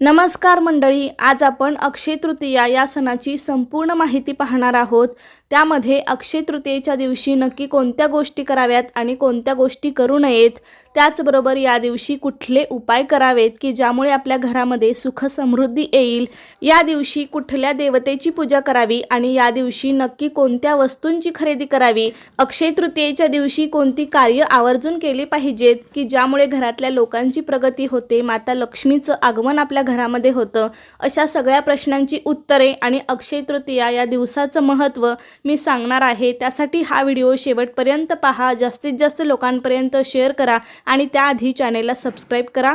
नमस्कार मंडळी आज आपण अक्षय तृतीया या सणाची संपूर्ण माहिती पाहणार आहोत. त्यामध्ये अक्षय तृतीयेच्या दिवशी नक्की कोणत्या गोष्टी कराव्यात आणि कोणत्या गोष्टी करू नयेत? त्याचबरोबर या दिवशी कुठले उपाय करावेत की ज्यामुळे आपल्या घरामध्ये सुख समृद्धी येईल? या दिवशी कुठल्या देवतेची पूजा करावी आणि या दिवशी नक्की कोणत्या वस्तूंची खरेदी करावी? अक्षय तृतीयेच्या दिवशी कोणती कार्य आवर्जून केली पाहिजेत की ज्यामुळे घरातल्या लोकांची प्रगती होते? माता लक्ष्मीचं आगमन आपल्या घरामध्ये होतं. अशा सगळ्या प्रश्नांची उत्तरे आणि अक्षय तृतीया या दिवसाचं महत्त्व मी सांगणार आहे. त्यासाठी हा व्हिडिओ शेवटपर्यंत पहा. जास्तीत जास्त लोकांपर्यंत शेअर करा आणि त्याआधी चॅनेलला सबस्क्राईब करा.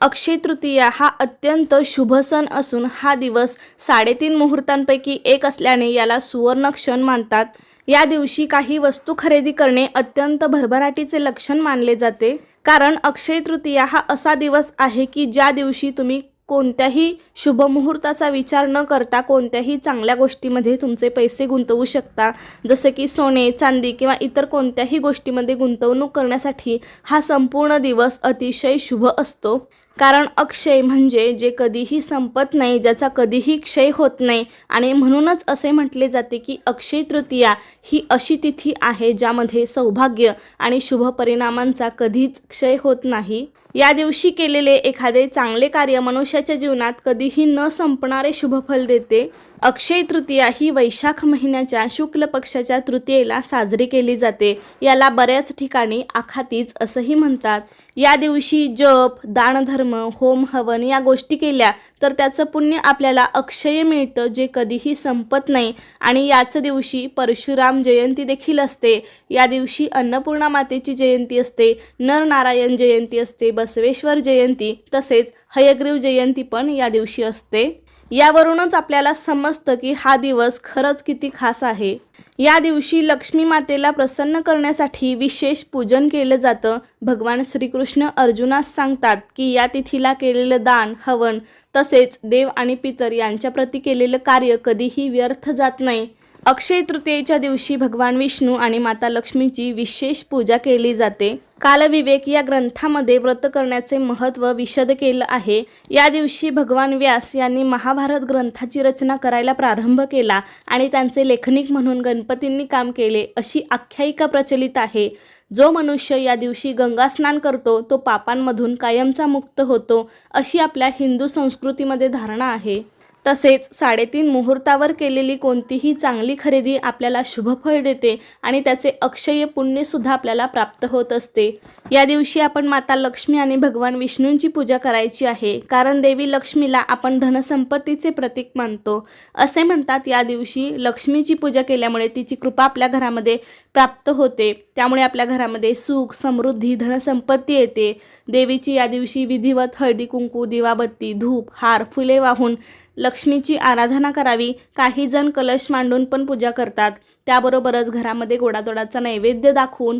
अक्षय तृतीया हा अत्यंत शुभ सण असून हा दिवस साडेतीन मुहूर्तांपैकी एक असल्याने याला सुवर्ण क्षण मानतात. या दिवशी काही वस्तू खरेदी करणे अत्यंत भरभराटीचे लक्षण मानले जाते. कारण अक्षय तृतीया हा असा दिवस आहे की ज्या दिवशी तुम्ही कोणत्याही शुभमुहूर्ताचा विचार न करता कोणत्याही चांगल्या गोष्टीमध्ये तुमचे पैसे गुंतवू शकता. जसे की सोने चांदी किंवा इतर कोणत्याही गोष्टीमध्ये गुंतवणूक करण्यासाठी हा संपूर्ण दिवस अतिशय शुभ असतो. कारण अक्षय म्हणजे जे कधीही संपत नाही ज्याचा कधीही क्षय होत नाही. आणि म्हणूनच असे म्हटले जाते की अक्षय तृतीया ही अशी तिथी आहे ज्यामध्ये सौभाग्य आणि शुभ परिणामांचा कधीच क्षय होत नाही. या दिवशी केलेले एखादे चांगले कार्य मनुष्याच्या जीवनात कधीही न संपणारे शुभफल देते. अक्षय तृतीया ही वैशाख महिन्याच्या शुक्ल पक्षाच्या तृतीयेला साजरी केली जाते. याला बऱ्याच ठिकाणी आखातीज असंही म्हणतात. या दिवशी जप दानधर्म होम हवन या गोष्टी केल्या तर त्याचं पुण्य आपल्याला अक्षय मिळतं जे कधीही संपत नाही. आणि याच दिवशी परशुराम जयंती देखील असते. या दिवशी अन्नपूर्णा मातेची जयंती असते नरनारायण जयंती असते बसवेश्वर जयंती तसेच हयग्रीव जयंती पण या दिवशी असते. यावरूनच आपल्याला समजतं की हा दिवस खरंच किती खास आहे. या दिवशी लक्ष्मी मातेला प्रसन्न करण्यासाठी विशेष पूजन केलं जातं. भगवान श्रीकृष्ण अर्जुनास सांगतात की या तिथीला केलेलं दान हवन तसेच देव आणि पितर यांच्या प्रती केलेलं कार्य कधीही व्यर्थ जात नाही. अक्षय तृतीयेच्या दिवशी भगवान विष्णू आणि माता लक्ष्मीची विशेष पूजा केली जाते. कालविवेक या ग्रंथामध्ये व्रत करण्याचे महत्त्व विशद केलं आहे. या दिवशी भगवान व्यास यांनी महाभारत ग्रंथाची रचना करायला प्रारंभ केला आणि त्यांचे लेखनिक म्हणून गणपतींनी काम केले अशी आख्यायिका प्रचलित आहे. जो मनुष्य या दिवशी गंगा स्नान करतो तो पापांमधून कायमचा मुक्त होतो अशी आपल्या हिंदू संस्कृतीमध्ये धारणा आहे. तसेच साडेतीन मुहूर्तावर केलेली कोणतीही चांगली खरेदी आपल्याला शुभफळ देते आणि त्याचे अक्षय पुण्यसुद्धा आपल्याला प्राप्त होत असते. या दिवशी आपण माता लक्ष्मी आणि भगवान विष्णूंची पूजा करायची आहे. कारण देवी लक्ष्मीला आपण धनसंपत्तीचे प्रतीक मानतो. असे म्हणतात या दिवशी लक्ष्मीची पूजा केल्यामुळे तिची कृपा आपल्या घरामध्ये प्राप्त होते. त्यामुळे आपल्या घरामध्ये सुख समृद्धी धनसंपत्ती येते. देवीची या दिवशी विधिवत हळदी कुंकू दिवाबत्ती धूप हार फुले वाहून लक्ष्मीची आराधना करावी. काही जण कलश मांडून पण पूजा करतात. त्याबरोबरच घरामध्ये गोडादोडाचा नैवेद्य दाखवून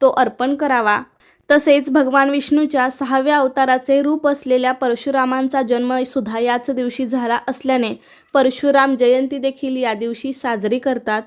तो अर्पण करावा. तसेच भगवान विष्णूच्या सहाव्या अवताराचे रूप असलेल्या परशुरामांचा जन्म सुद्धा याच दिवशी झाला असल्याने परशुराम जयंती देखील या दिवशी साजरी करतात.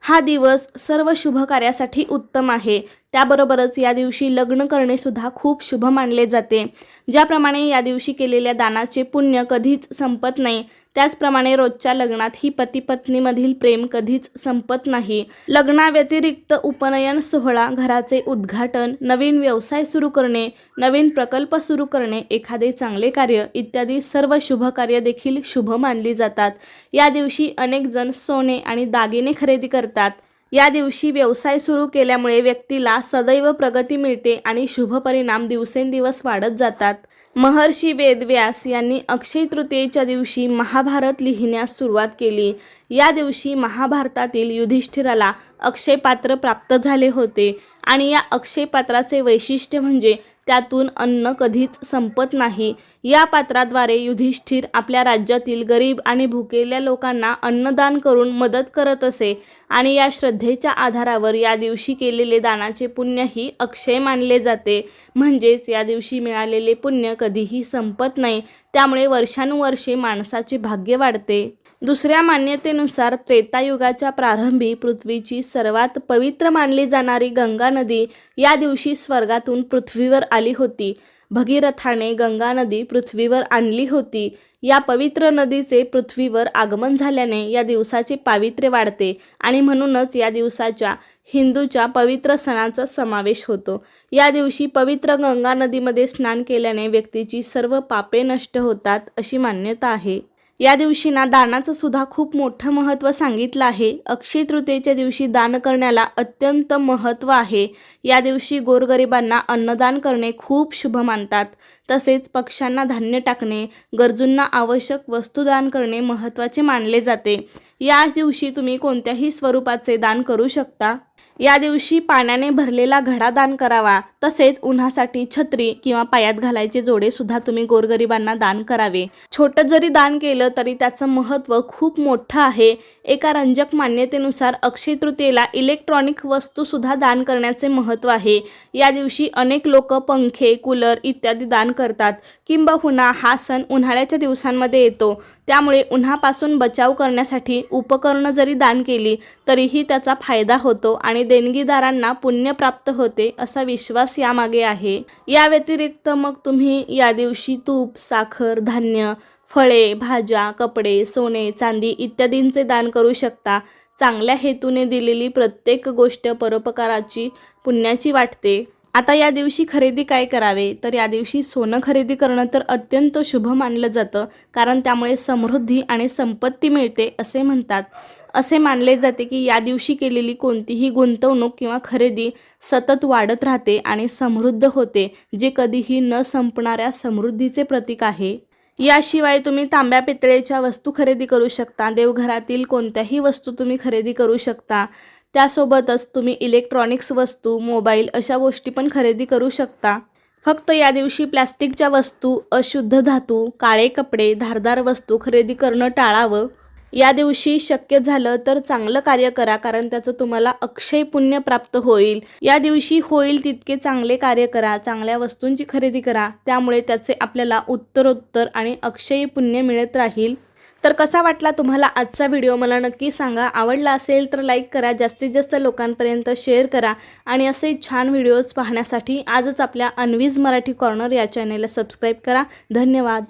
हा दिवस सर्व शुभ कार्यासाठी उत्तम आहे. त्याबरोबरच या दिवशी लग्न करणे सुद्धा खूप शुभ मानले जाते. ज्याप्रमाणे या दिवशी केलेल्या दानाचे पुण्य कधीच संपत नाही त्याचप्रमाणे रोजच्या लग्नात ही पती पत्नीमधील प्रेम कधीच संपत नाही. लग्नाव्यतिरिक्त उपनयन सोहळा घराचे उद्घाटन नवीन व्यवसाय सुरू करणे नवीन प्रकल्प सुरू करणे एखादे चांगले कार्य इत्यादी सर्व शुभ कार्य देखील शुभ मानली जातात. या दिवशी अनेक जण सोने आणि दागिने खरेदी करतात. या दिवशी व्यवसाय सुरू केल्यामुळे व्यक्तीला सदैव प्रगती मिळते आणि शुभ परिणाम दिवसेंदिवस वाढत जातात. महर्षी वेदव्यास यांनी अक्षय तृतीयेच्या दिवशी महाभारत लिहिण्यास सुरुवात केली. या दिवशी महाभारतातील युधिष्ठिराला अक्षय पात्र प्राप्त झाले होते आणि या अक्षय पात्राचे वैशिष्ट्य म्हणजे त्यातून अन्न कधीच संपत नाही. या पात्राद्वारे युधिष्ठिर आपल्या राज्यातील गरीब आणि भुकेल्या लोकांना अन्नदान करून मदत करत असे आणि या श्रद्धेच्या आधारावर या दिवशी केलेले दानाचे पुण्यही अक्षय मानले जाते. म्हणजेच या दिवशी मिळालेले पुण्य कधीही संपत नाही. त्यामुळे वर्षानुवर्षे माणसाचे भाग्य वाढते. दुसऱ्या मान्यतेनुसार त्रेतायुगाच्या प्रारंभी पृथ्वीची सर्वात पवित्र मानली जाणारी गंगा नदी या दिवशी स्वर्गातून पृथ्वीवर आली होती. भगीरथाने गंगा नदी पृथ्वीवर आणली होती. या पवित्र नदीचे पृथ्वीवर आगमन झाल्याने या दिवसाचे पावित्र्य वाढते आणि म्हणूनच या दिवसाच्या हिंदूच्या पवित्र सणाचा समावेश होतो. या दिवशी पवित्र गंगा नदीमध्ये स्नान केल्याने व्यक्तीची सर्व पापे नष्ट होतात अशी मान्यता आहे. या दिवशी ना दानाचं सुद्धा खूप मोठं महत्त्व सांगितलं आहे. अक्षय तृतीयेच्या दिवशी दान करण्याला अत्यंत महत्त्व आहे. या दिवशी गोरगरिबांना अन्नदान करणे खूप शुभ मानतात. तसेच पक्ष्यांना धान्य टाकणे गरजूंना आवश्यक वस्तू दान करणे महत्त्वाचे मानले जाते. या दिवशी तुम्ही कोणत्याही स्वरूपाचे दान करू शकता. या दिवशी पाण्याने भरलेला घडा दान करावा. तसेच उन्हासाठी छत्री किंवा पायात घालायचे जोडे सुद्धा तुम्ही गोरगरिबांना दान करावे. छोटं जरी दान केलं तरी त्याचं महत्त्व खूप मोठं आहे. एका रंजक मान्यतेनुसार अक्षय तृतीयेला इलेक्ट्रॉनिक वस्तूसुद्धा दान करण्याचे महत्त्व आहे. या दिवशी अनेक लोक पंखे कूलर इत्यादी दान करतात. किंबहुना हा सण उन्हाळ्याच्या दिवसांमध्ये येतो. त्यामुळे उन्हापासून बचाव करण्यासाठी उपकरणं जरी दान केली तरीही त्याचा फायदा होतो आणि देणगीदारांना पुण्य प्राप्त होते असा विश्वास यामागे आहे. या व्यतिरिक्त मग तुम्ही या दिवशी तूप साखर धान्य फळे भाज्या कपडे सोने चांदी इत्यादींचे दान करू शकता. चांगल्या हेतूने दिलेली प्रत्येक गोष्ट परोपकाराची पुण्याची वाटते. आता या दिवशी खरेदी काय करावे? तर या दिवशी सोनं खरेदी करणं तर अत्यंत शुभ मानलं जातं कारण त्यामुळे समृद्धी आणि संपत्ती मिळते असे म्हणतात. असे मानले जाते की या दिवशी केलेली कोणतीही गुंतवणूक किंवा खरेदी सतत वाढत राहते आणि समृद्ध होते जे कधीही न संपणाऱ्या समृद्धीचे प्रतीक आहे. याशिवाय तुम्ही तांब्या पितळेच्या वस्तू खरेदी करू शकता. देवघरातील कोणत्याही वस्तू तुम्ही खरेदी करू शकता. त्यासोबतच तुम्ही इलेक्ट्रॉनिक्स वस्तू मोबाईल अशा गोष्टी पण खरेदी करू शकता. फक्त या दिवशी प्लॅस्टिकच्या वस्तू अशुद्ध धातू काळे कपडे धारदार वस्तू खरेदी करणं टाळावं. या दिवशी शक्य झालं तर चांगलं कार्य करा कारण त्याचं तुम्हाला अक्षय पुण्य प्राप्त होईल. या दिवशी होईल तितके चांगले कार्य करा चांगल्या वस्तूंची खरेदी करा त्यामुळे त्याचे आपल्याला उत्तरोत्तर आणि अक्षय पुण्य मिळत राहील. तर कसा वाटला तुम्हाला आजचा व्हिडिओ? मला नक्की सांगा. आवडला असेल तर लाईक करा जास्तीत जास्त लोकांपर्यंत शेअर करा आणि असे छान व्हिडिओज पाहण्यासाठी आजच आपल्या अनवीज मराठी कॉर्नर या चॅनेलला सबस्क्राईब करा. धन्यवाद.